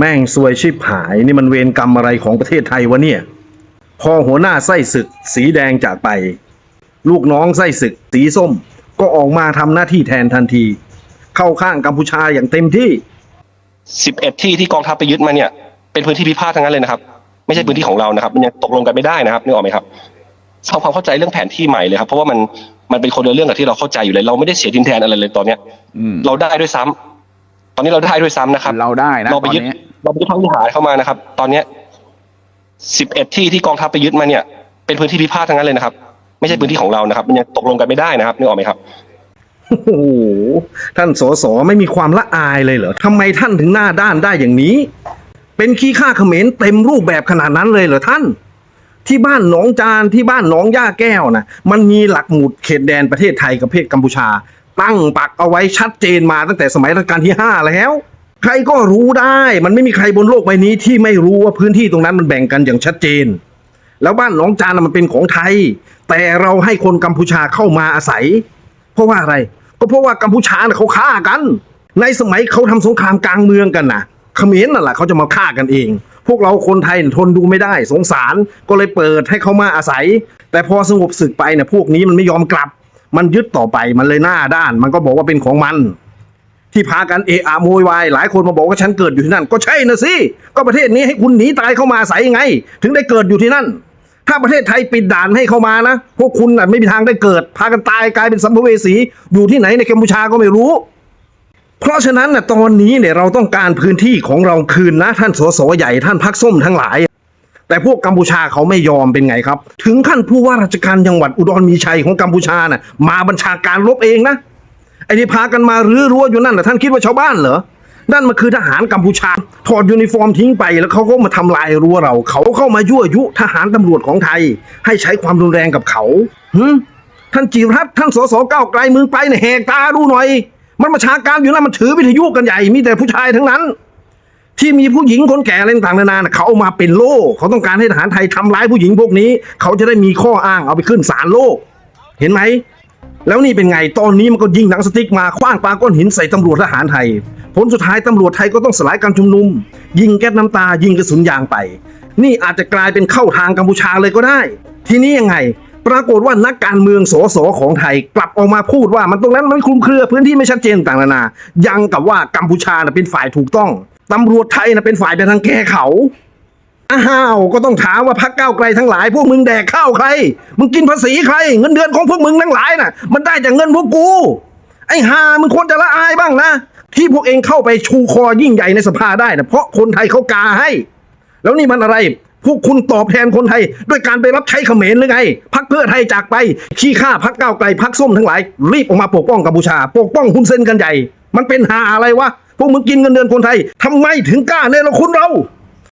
แม่งซวยชิบหายนี่มันเวรกรรมอะไรของประเทศไทยวะเนี่ย พอหัวหน้าไส้ศึก สีแดงจากไป ลูกน้องไส้ศึก สีส้ม ก็ออกมาทำหน้าที่แทนทันที เข้าข้างกัมพูชาอย่างเต็มที่สิบเอ็ดที่ที่กองทัพไปยึดมาเนี่ย เป็นพื้นที่พิพาททั้งนั้นเลยนะครับ ไม่ใช่พื้นที่ของเรานะครับ มันยังตกลงกันไม่ได้นะครับนึกออกไหมครับทำความเข้าใจเรื่องแผนที่ใหม่เลยครับ เพราะว่ามันมันเป็นคนละเรื่องกับที่เราเข้าใจอยู่เลย เราไม่ได้เสียดินแดนอะไรเลยตอนเนี้ยอืมเราได้ด้วยซ้ำตอนนี้เราได้ด้วยซ้ำนะครับ เราได้นะเราตไปอนยึดนี้ เราไปยึดทั้งวิหารเข้ามานะครับ ตอนเนี้ยสิบเอ็ดที่ที่กองทัพไปยึดมาเนี่ย เป็นพื้นที่พิพาททั้งนั้นเลยนะครับ ไม่ใช่พื้นที่ของเรานะครับ มันยังตกลงกันไม่ได้นะครับนึกออกไหมครับโอ้โหท่านสสไม่มีความละอายเลยเหรอทำไมท่านถึงหน้าด้านได้อย่างนี้ เป็นขี้ข้าเขมรเต็มรูปแบบขนาดนั้นเลยเหรอท่าน ที่บ้านหนองจานที่บ้านหนองย่าแก้วนะมันมีหลักหมุดเขตแดนประเทศไทยกับประเทศกัมพูชา ตั้งปักเอาไว้ชัดเจนมาตั้งแต่สมัยรัชกาลที่ห้าแล้ว ใครก็รู้ได้ มันไม่มีใครบนโลกใบนี้ที่ไม่รู้ว่าพื้นที่ตรงนั้นมันแบ่งกันอย่างชัดเจน แล้วบ้านหนองจานมันเป็นของไทย แต่เราให้คนกัมพูชาเข้ามาอาศัย เพราะว่าอะไร ก็เพราะว่ากัมพูชาเขาฆ่ากัน ในสมัยเขาทำสงครามกลางเมืองกันนะเขมรนั่นแหละเขาจะมาฆ่ากันเอง พวกเราคนไทยเนี่ยทนดูไม่ได้ สงสารก็เลยเปิดให้เขามาอาศัย แต่พอสงบศึกไปเนี่ยพวกนี้มันไม่ยอมกลับ มันยึดต่อไปมันเลยหน้าด้าน มันก็บอกว่าเป็นของมัน ที่พากันเอะอะโวยวายหลายคนมาบอกว่าฉันเกิดอยู่ที่นั่น ก็ใช่นะสิก็ประเทศนี้ให้คุณหนีตายเข้ามาอาศัยยังไง ถึงได้เกิดอยู่ที่นั่น ถ้าประเทศไทยปิดด่านให้เข้ามานะ พวกคุณน่ะไม่มีทางได้เกิด พากันตายกลายเป็นสัมภเวสีอยู่ที่ไหนในกัมพูชาก็ไม่รู้ เพราะฉะนั้นน่ะตอนนี้เนี่ยเราต้องการพื้นที่ของเราคืนนะท่านสสใหญ่ท่านพักส้มทั้งหลายแต่พวกกัมพูชาเขาไม่ยอมเป็นไงครับ ถึงขั้นผู้ว่าราชการจังหวัดอุดรมีชัยของกัมพูชาน่ะมาบัญชาการรบเองนะ อ้ที่พากันมารื้อรั้วอยู่นั่นน่ะท่านคิดว่าชาวบ้านเหรอนั่นมันคือทหารกัมพูชา ถอดยูนิฟอร์มทิ้งไปแล้วเขาก็มาทำลายรั้วเรา เขาเข้ามายั่วยุทหารตำรวจของไทย ให้ใช้ความรุนแรงกับเขาหืมท่านจิรัตน์ท่านสสเก้าไกลมึงไปเนี่ยแหกตาดูหน่อย มันมาชาการอยู่นั่นมันถือวิทยุกันใหญ่มีแต่ผู้ชายทั้งนั้น ที่มีผู้หญิงคนแก่อะไรต่างๆนานาน่ะเขาเอามาเป็นโล่เขาต้องการให้ทหารไทยทำร้ายผู้หญิงพวกนี้ เขาจะได้มีข้ออ้างเอาไปขึ้นศาลโลก เห็นไหม แล้วนี่เป็นไงตอนนี้มันก็ยิงหนังสติ๊กมาคว้างปาก้อนหินใส่ตำรวจทหารไทย ผลสุดท้ายตำรวจไทยก็ต้องสลายการชุมนุม ยิงแก๊สน้ำตายิงกระสุนยางไป นี่อาจจะกลายเป็นเข้าทางกัมพูชาเลยก็ได้ ทีนี้ยังไง ปรากฏว่านักการเมืองสสของไทยกลับออกมาพูดว่ามันตรงนั้นมันคลุมเครือพื้นที่ไม่ชัดเจนต่างนานายังกับว่ากัมพูชาน่ะเป็นฝ่ายถูกต้องตำรวจไทยน่ะเป็นฝ่ายไปทางแก้เขา อ้าว ก็ต้องถามว่าพักเก้าไกลทั้งหลาย พวกมึงแดกข้าวใคร มึงกินภาษีใคร เงินเดือนของพวกมึงทั้งหลายน่ะ มันได้จากเงินพวกกู ไอ้ห่ามึงควรจะละอายบ้างนะ ที่พวกเองเข้าไปชูคอยิ่งใหญ่ในสภาได้นะเพราะคนไทยเขากาให้ แล้วนี่มันอะไร พวกคุณตอบแทนคนไทย ด้วยการไปรับใช้เขมรหรือไง พักเพื่อไทยจากไป ขี้ข้าพักเก้าไกลพักส้มทั้งหลาย รีบออกมาปกป้องกัมพูชา ปกป้องคุณเซนกันใหญ่ มันเป็นหาอะไรวะ พวกมึงกินเงินเดือนคนไทยทำไมถึงกล้าเนรคุณเรา